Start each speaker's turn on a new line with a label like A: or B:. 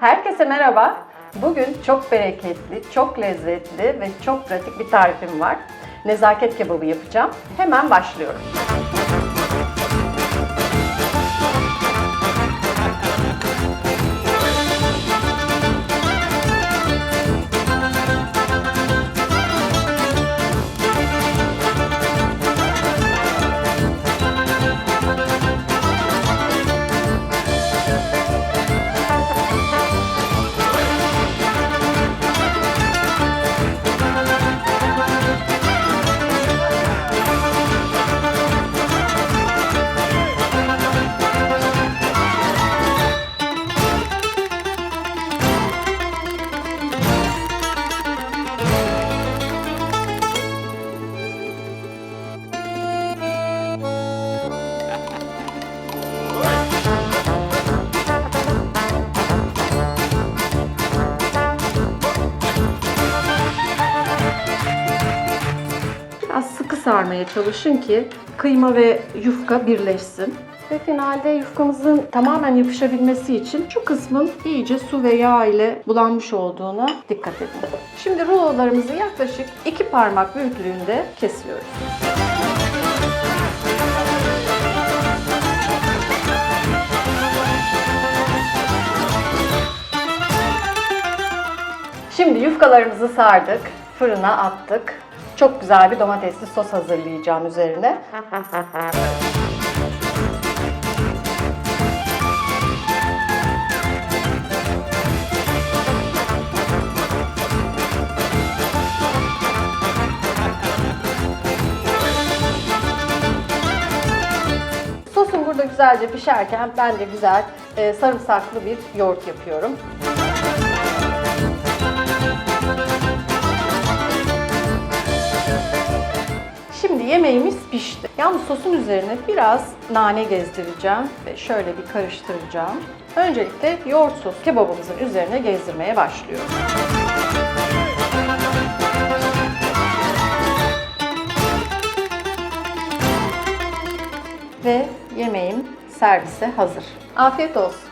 A: Herkese merhaba. Bugün çok bereketli, çok lezzetli ve çok pratik bir tarifim var. Nezaket kebabı yapacağım. Hemen başlıyorum. Biraz sıkı sarmaya çalışın ki kıyma ve yufka birleşsin. Ve finalde yufkamızın tamamen yapışabilmesi için şu kısmın iyice su ve yağ ile bulanmış olduğuna dikkat edin. Şimdi rulolarımızı yaklaşık iki parmak büyüklüğünde kesiyoruz. Şimdi yufkalarımızı sardık, fırına attık. Çok güzel bir domatesli sos hazırlayacağım üzerine. Sosum burada güzelce pişerken ben de güzel e, sarımsaklı bir yoğurt yapıyorum. Yemeğimiz pişti. Yalnız sosun üzerine biraz nane gezdireceğim ve şöyle bir karıştıracağım. Öncelikle yoğurt sos kebabımızın üzerine gezdirmeye başlıyorum. Ve yemeğim servise hazır. Afiyet olsun.